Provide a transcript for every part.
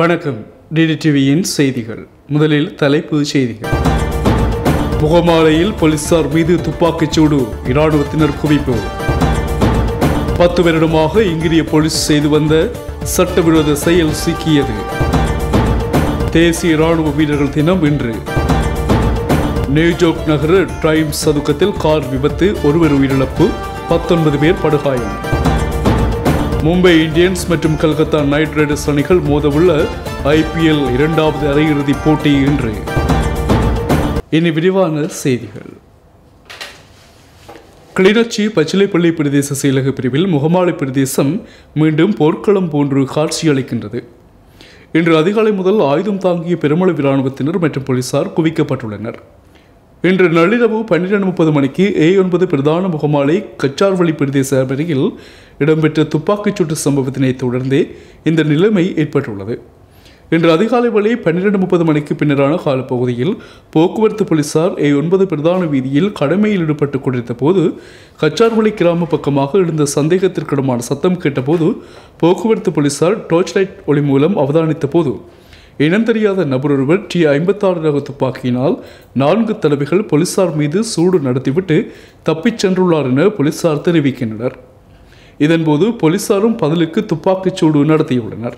வணக்கம். டிடிடிவியின் செய்திகள். முதலில் தலைப்பு செய்திகள். முகமாலையில் போலீசார் மீது துப்பாக்கிச்சூடு இராணுவத்தினர் குவிப்பு. பத்து வருடமாக இங்கிரிய போலீஸ் செய்து வந்த சட்டவிரோத செயல் சிக்கியது. தேசிய இராணுவ வீரர்கள் தினம் இன்று. நியூஜோக் நகர டைம்ஸ் சதுக்கத்தில் கார் விபத்து ஒருவர் உயிரிழப்பு பத்தொன்பது பேர் படுகாயம். மும்பை இந்தியன்ஸ் மற்றும் கல்கத்தா நைட் ரைடர்ஸ் அணிகள் மோதவுள்ள ஐபிஎல் இரண்டாவது அரையிறுதிப் போட்டி இன்று. இனி விரிவான செய்திகள். கிளிநொச்சி பச்சிலைப்பள்ளி பிரதேச செயலக பிரிவில் முகமாலை பிரதேசம் மீண்டும் போர்க்களம் போன்று காட்சியளிக்கின்றது இன்று அதிகாலை முதல் ஆயுதம் தாங்கிய பெருமளவு இராணுவத்தினர் மற்றும் போலீசார் குவிக்கப்பட்டுள்ளனர். இன்று நள்ளிரவு பன்னிரண்டு முப்பது மணிக்கு ஏ ஒன்பது பிரதான முகமாலை கச்சார்வழி பிரதேச அருகில் இடம்பெற்ற துப்பாக்கிச் சூட்டு சம்பவத்தினை தொடர்ந்தே இந்த நிலைமை ஏற்பட்டுள்ளது. இன்று அதிகாலை வழி பன்னிரண்டு முப்பது மணிக்கு பின்னரான காலப்பகுதியில் போக்குவரத்து போலீசார் ஏ ஒன்பது பிரதான வீதியில் கடமையில் ஈடுபட்டு கொண்டிருந்த போது கச்சார்வழி கிராம பக்கமாக எழுந்த சந்தேகத்திற்கிடமான சத்தம் கேட்டபோது போக்குவரத்து போலீசார் டார்ச் லைட் ஒளி மூலம் அவதானித்த போது இனம் தெரியாத நபர் ஒருவர் டி ஐம்பத்தாறு ரக துப்பாக்கியினால் நான்கு தடவைகள் போலீசார் மீது சூடு நடத்திவிட்டு தப்பிச் சென்றுள்ளார் என போலீசார் தெரிவிக்கின்றனர். இதன்போது போலீசாரும் பதிலுக்கு துப்பாக்கிச் சூடு நடத்தியுள்ளனர்.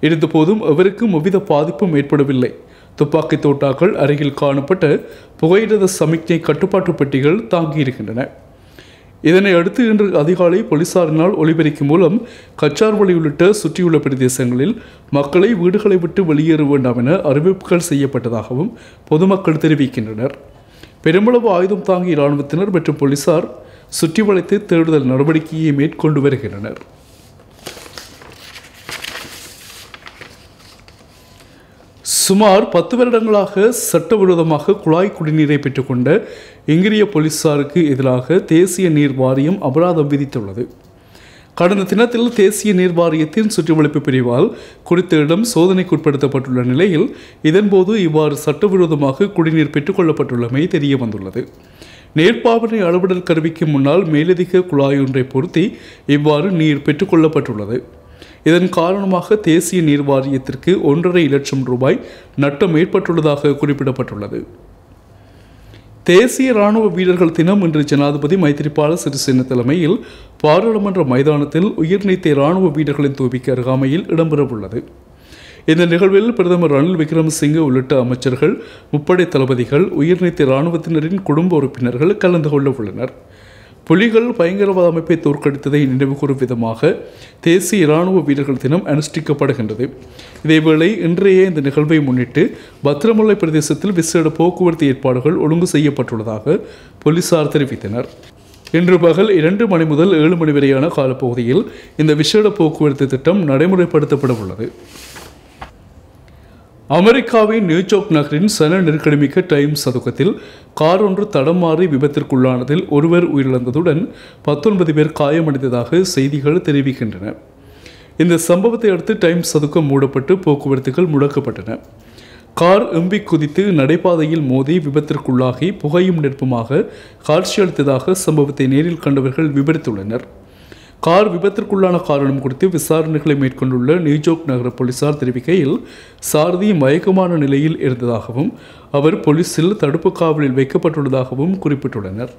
இருந்தபோதும் எவருக்கும் எவ்வித பாதிப்பும் ஏற்படவில்லை. துப்பாக்கி தோட்டாக்கள் அருகில் காணப்பட்ட புகையிரத சமிக்ஞை கட்டுப்பாட்டு பெட்டிகள் தாங்கியிருக்கின்றன. இதனை அடுத்து இன்று அதிகாலை போலீசாரினால் ஒலிபெருக்கி மூலம் கச்சார்வழி உள்ளிட்ட சுற்றியுள்ள பிரதேசங்களில் மக்களை வீடுகளை விட்டு வெளியேற வேண்டாம் என அறிவிப்புகள் செய்யப்பட்டதாகவும் பொதுமக்கள் தெரிவிக்கின்றனர். பெருமளவு ஆயுதம் தாங்கிய இராணுவத்தினர் மற்றும் போலீசார் சுற்றி வளைத்து தேடுதல் நடவடிக்கையை மேற்கொண்டு வருகின்றனர். சுமார் பத்து வருடங்களாக சட்டவிரோதமாக குழாய் குடிநீரை பெற்றுக்கொண்ட இங்கிரிய போலீசாருக்கு எதிராக தேசிய நீர் வாரியம் அபராதம் விதித்துள்ளது. கடந்த தினத்தில் தேசிய நீர் வாரியத்தின் சுற்றுவளைப்பு பிரிவால் குறித்த இடம் சோதனைக்குட்படுத்தப்பட்டுள்ள நிலையில் இதன்போது இவ்வாறு சட்டவிரோதமாக குடிநீர் பெற்றுக்கொள்ளப்பட்டுள்ளமை தெரிய வந்துள்ளது நேர்பாவனை அளவிடல் கருவிக்கு முன்னால் மேலதிக குழாய் ஒன்றை பொருத்தி இவ்வாறு நீர் பெற்றுக்கொள்ளப்பட்டுள்ளது. இதன் காரணமாக தேசிய நீர் வாரியத்திற்கு ஒன்றரை லட்சம் ரூபாய் நட்டம் ஏற்பட்டுள்ளதாக குறிப்பிடப்பட்டுள்ளது. தேசிய ராணுவ வீரர்கள் தினம் இன்று ஜனாதிபதி மைத்திரிபால சிறிசேன தலைமையில் பாராளுமன்ற மைதானத்தில் உயிர்நீத்த ராணுவ வீரர்களின் தூபிக்கு அருகாமையில் இடம்பெறவுள்ளது. இந்த நிகழ்வில் பிரதமர் ரணில் விக்ரமசிங்கே உள்ளிட்ட அமைச்சர்கள் முப்படை தளபதிகள் உயிர்நீத்த இராணுவத்தினரின் குடும்ப உறுப்பினர்கள் கலந்து கொள்ள உள்ளனர் புலிகள் பயங்கரவாத அமைப்பை தோற்கடித்ததை நினைவுகூறும் விதமாக தேசிய இராணுவ வீரர்கள் தினம் அனுஷ்டிக்கப்படுகின்றது. இதேவேளை இன்றைய இந்த நிகழ்வை முன்னிட்டு பத்திரமுல்லை பிரதேசத்தில் விசேட போக்குவரத்து ஏற்பாடுகள் ஒழுங்கு செய்யப்பட்டுள்ளதாக போலீசார் தெரிவித்தனர். இன்று பகல் இரண்டு மணி முதல் ஏழு மணி வரையான காலப்பகுதியில் இந்த விசேட போக்குவரத்து திட்டம் நடைமுறைப்படுத்தப்பட உள்ளது. அமெரிக்காவின் நியூயார்க் நகரின் சன நெருக்கடிமிக்க டைம் சதுக்கத்தில் கார் ஒன்று தடமாறி விபத்திற்குள்ளானதில் ஒருவர் உயிரிழந்ததுடன் பத்தொன்பது பேர் காயமடைந்ததாக செய்திகள் தெரிவிக்கின்றன. இந்த சம்பவத்தை அடுத்து டைம் சதுக்கம் மூடப்பட்டு போக்குவரத்துகள் முடக்கப்பட்டன. கார் எம்பி குதித்து நடைபாதையில் மோதி விபத்திற்குள்ளாகி புகையும் நெருப்புமாக காட்சியளித்ததாக சம்பவத்தை நேரில் கண்டவர்கள் விவரித்துள்ளனர். கார் விபத்திற்குள்ளான காரணம் குறித்து விசாரணைகளை மேற்கொண்டுள்ள நியூஜோக் நகர போலீசார் தெரிவிக்கையில் சாரதி மயக்கமான நிலையில் இருந்ததாகவும் அவர் போலீசில் தடுப்பு காவலில் வைக்கப்பட்டுள்ளதாகவும் குறிப்பிட்டுள்ளனர்.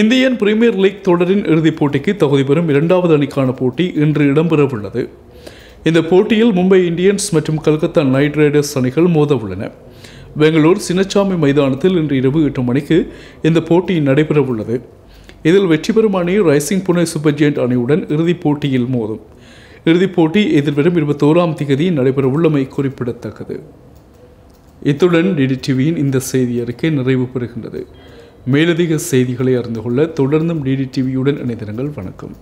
இந்தியன் பிரீமியர் லீக் தொடரின் இறுதிப் போட்டிக்கு தகுதி பெறும் இரண்டாவது அணிக்கான போட்டி இன்று இடம்பெறவுள்ளது. இந்த போட்டியில் மும்பை இந்தியன்ஸ் மற்றும் கல்கத்தா நைட் ரைடர்ஸ் அணிகள் மோத உள்ளன பெங்களூர் சின்னச்சாமி மைதானத்தில் இன்று இரவு எட்டு மணிக்கு இந்த போட்டி நடைபெறவுள்ளது. இதில் வெற்றி பெறும் அணி ரைசிங் புனே சூப்பர் ஜெயண்ட் அணியுடன் இறுதிப் போட்டியில் மோதும். இறுதிப் போட்டி எதிர்வரும் இருபத்தோராம் தேதி நடைபெறவுள்ளமை குறிப்பிடத்தக்கது. இத்துடன் டிடிடிவியின் இந்த செய்தி அறிக்கை நிறைவு பெறுகின்றது. மேலதிக செய்திகளை அறிந்து கொள்ள தொடர்ந்தும் டிடிடிவியுடன் இணைந்திருங்கள். வணக்கம்.